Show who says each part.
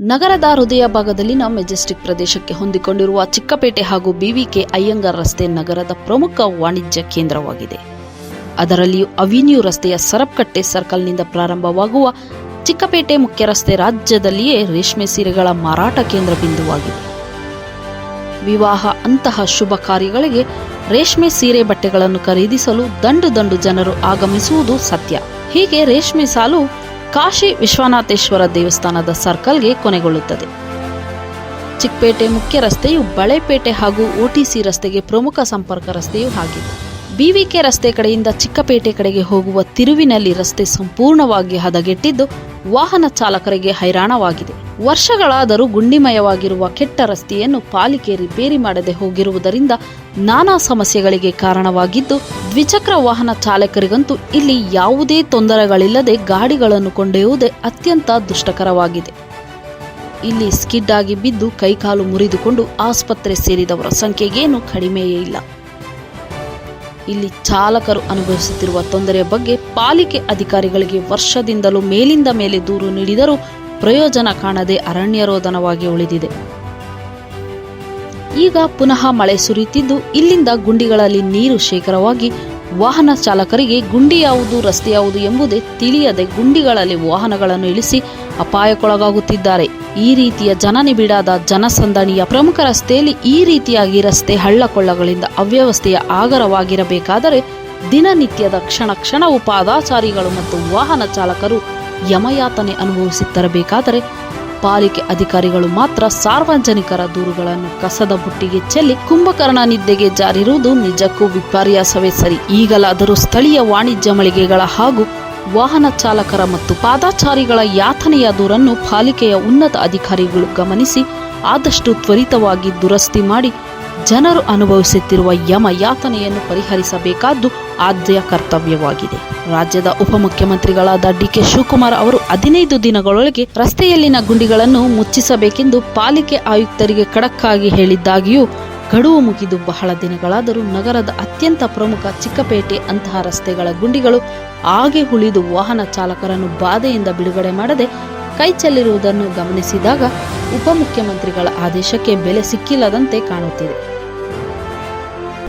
Speaker 1: ನಗರದ ಹೃದಯ ಭಾಗದಲ್ಲಿನ ಮೆಜೆಸ್ಟಿಕ್ ಪ್ರದೇಶಕ್ಕೆ ಹೊಂದಿಕೊಂಡಿರುವ ಚಿಕ್ಕಪೇಟೆ ಹಾಗೂ ಬಿವಿಕೆ ಅಯ್ಯಂಗಾರ್ ರಸ್ತೆ ನಗರದ ಪ್ರಮುಖ ವಾಣಿಜ್ಯ ಕೇಂದ್ರವಾಗಿದೆ. ಅದರಲ್ಲಿಯೂ ಅವಿನ್ಯೂ ರಸ್ತೆಯ ಸರಪ್ಕಟ್ಟೆ ಸರ್ಕಲ್ನಿಂದ ಪ್ರಾರಂಭವಾಗುವ ಚಿಕ್ಕಪೇಟೆ ಮುಖ್ಯ ರಸ್ತೆ ರಾಜ್ಯದಲ್ಲಿಯೇ ರೇಷ್ಮೆ ಸೀರೆಗಳ ಮಾರಾಟ ಕೇಂದ್ರ ಬಿಂದುವಾಗಿದೆ. ವಿವಾಹ ಅಂತಹ ಶುಭ ಕಾರ್ಯಗಳಿಗೆ ರೇಷ್ಮೆ ಸೀರೆ ಬಟ್ಟೆಗಳನ್ನು ಖರೀದಿಸಲು ದಂಡು ದಂಡು ಜನರು ಆಗಮಿಸುವುದು ಸತ್ಯ. ಹೀಗೆ ರೇಷ್ಮೆ ಸಾಲು ಕಾಶಿ ವಿಶ್ವನಾಥೇಶ್ವರ ದೇವಸ್ಥಾನದ ಸರ್ಕಲ್ಗೆ ಕೊನೆಗೊಳ್ಳುತ್ತದೆ. ಚಿಕ್ಕಪೇಟೆ ಮುಖ್ಯ ರಸ್ತೆಯು ಬಳೆಪೇಟೆ ಹಾಗೂ ಓಟಿಸಿ ರಸ್ತೆಗೆ ಪ್ರಮುಖ ಸಂಪರ್ಕ ರಸ್ತೆಯೂ ಆಗಿದೆ. ಬಿವಿಕೆ ರಸ್ತೆ ಕಡೆಯಿಂದ ಚಿಕ್ಕಪೇಟೆ ಕಡೆಗೆ ಹೋಗುವ ತಿರುವಿನಲ್ಲಿ ರಸ್ತೆ ಸಂಪೂರ್ಣವಾಗಿ ಹದಗೆಟ್ಟಿದ್ದು ವಾಹನ ಚಾಲಕರಿಗೆ ಹೈರಾಣವಾಗಿದೆ. ವರ್ಷಗಳಾದರೂ ಗುಂಡಿಮಯವಾಗಿರುವ ಕೆಟ್ಟ ರಸ್ತೆಯನ್ನು ಪಾಲಿಕೆ ರಿಪೇರಿ ಮಾಡದೆ ಹೋಗಿರುವುದರಿಂದ ನಾನಾ ಸಮಸ್ಯೆಗಳಿಗೆ ಕಾರಣವಾಗಿದ್ದು, ದ್ವಿಚಕ್ರ ವಾಹನ ಚಾಲಕರಿಗಂತೂ ಇಲ್ಲಿ ಯಾವುದೇ ತೊಂದರೆಗಳಿಲ್ಲದೆ ಗಾಡಿಗಳನ್ನು ಕೊಂಡೊಯ್ಯುವುದೇ ಅತ್ಯಂತ ದುಷ್ಟಕರವಾಗಿದೆ. ಇಲ್ಲಿ ಸ್ಕಿಡ್ ಆಗಿ ಬಿದ್ದು ಕೈಕಾಲು ಮುರಿದುಕೊಂಡು ಆಸ್ಪತ್ರೆ ಸೇರಿದವರ ಸಂಖ್ಯೆಗೇನು ಕಡಿಮೆಯೇ ಇಲ್ಲ. ಇಲ್ಲಿ ಚಾಲಕರು ಅನುಭವಿಸುತ್ತಿರುವ ತೊಂದರೆಯ ಬಗ್ಗೆ ಪಾಲಿಕೆ ಅಧಿಕಾರಿಗಳಿಗೆ ವರ್ಷದಿಂದಲೂ ಮೇಲಿಂದ ಮೇಲೆ ದೂರು ನೀಡಿದರೂ ಪ್ರಯೋಜನ ಕಾಣದೆ ಅರಣ್ಯರೋಧನವಾಗಿ ಉಳಿದಿದೆ. ಈಗ ಪುನಃ ಮಳೆ ಸುರಿಯುತ್ತಿದ್ದು, ಇಲ್ಲಿಂದ ಗುಂಡಿಗಳಲ್ಲಿ ನೀರು ಶೇಖರವಾಗಿ ವಾಹನ ಚಾಲಕರಿಗೆ ಗುಂಡಿ ಯಾವುದು, ರಸ್ತೆ ಯಾವುದು ಎಂಬುದೇ ತಿಳಿಯದೆ ಗುಂಡಿಗಳಲ್ಲಿ ವಾಹನಗಳನ್ನು ಇಳಿಸಿ ಅಪಾಯಕ್ಕೊಳಗಾಗುತ್ತಿದ್ದಾರೆ. ಈ ರೀತಿಯ ಜನನಿಬಿಡಾದ ಜನಸಂದಣಿಯ ಪ್ರಮುಖ ರಸ್ತೆಯಲ್ಲಿ ಈ ರೀತಿಯಾಗಿ ರಸ್ತೆ ಹಳ್ಳಕೊಳ್ಳಗಳಿಂದ ಅವ್ಯವಸ್ಥೆಯ ಆಗರವಾಗಿರಬೇಕಾದರೆ ದಿನನಿತ್ಯದ ಕ್ಷಣ ಕ್ಷಣವು ಪಾದಾಚಾರಿಗಳು ಮತ್ತು ವಾಹನ ಚಾಲಕರು ಯಮಯಾತನೆ ಅನುಭವಿಸುತ್ತಿರಬೇಕಾದರೆ ಪಾಲಿಕೆ ಅಧಿಕಾರಿಗಳು ಮಾತ್ರ ಸಾರ್ವಜನಿಕರ ದೂರುಗಳನ್ನು ಕಸದ ಬುಟ್ಟಿಗೆ ಚೆಲ್ಲಿ ಕುಂಭಕರ್ಣ ನಿದ್ದೆಗೆ ಜಾರಿರುವುದು ನಿಜಕ್ಕೂ ವಿಪರ್ಯಾಸವೇ ಸರಿ. ಈಗಲಾದರೂ ಸ್ಥಳೀಯ ವಾಣಿಜ್ಯ ಮಳಿಗೆಗಳ ಹಾಗೂ ವಾಹನ ಚಾಲಕರ ಮತ್ತು ಪಾದಾಚಾರಿಗಳ ಯಾತನೆಯ ದೂರನ್ನು ಪಾಲಿಕೆಯ ಉನ್ನತ ಅಧಿಕಾರಿಗಳು ಗಮನಿಸಿ, ಆದಷ್ಟು ತ್ವರಿತವಾಗಿ ದುರಸ್ತಿ ಮಾಡಿ ಜನರು ಅನುಭವಿಸುತ್ತಿರುವ ಯಮ ಯಾತನೆಯನ್ನು ಪರಿಹರಿಸಬೇಕಾದ್ದು ಆದ್ಯ ಕರ್ತವ್ಯವಾಗಿದೆ. ರಾಜ್ಯದ ಉಪಮುಖ್ಯಮಂತ್ರಿಗಳಾದ ಡಿಕೆ ಶಿವಕುಮಾರ್ ಅವರು ಹದಿನೈದು ದಿನಗಳೊಳಗೆ ರಸ್ತೆಯಲ್ಲಿನ ಗುಂಡಿಗಳನ್ನು ಮುಚ್ಚಿಸಬೇಕೆಂದು ಪಾಲಿಕೆ ಆಯುಕ್ತರಿಗೆ ಖಡಕ್ಕಾಗಿ ಹೇಳಿದ್ದಾಗಿಯೂ ಗಡುವು ಮುಗಿದು ಬಹಳ ದಿನಗಳಾದರೂ ನಗರದ ಅತ್ಯಂತ ಪ್ರಮುಖ ಚಿಕ್ಕಪೇಟೆ ಅಂತಹ ರಸ್ತೆಗಳ ಗುಂಡಿಗಳು ಹಾಗೆ ಉಳಿದು ವಾಹನ ಚಾಲಕರನ್ನು ಬಾಧೆಯಿಂದ ಬಿಡುಗಡೆ ಮಾಡದೆ ಕೈಚೆಲ್ಲಿರುವುದನ್ನು ಗಮನಿಸಿದಾಗ ಉಪಮುಖ್ಯಮಂತ್ರಿಗಳ ಆದೇಶಕ್ಕೆ ಬೆಲೆ ಸಿಕ್ಕಿಲ್ಲದಂತೆ ಕಾಣುತ್ತಿದೆ.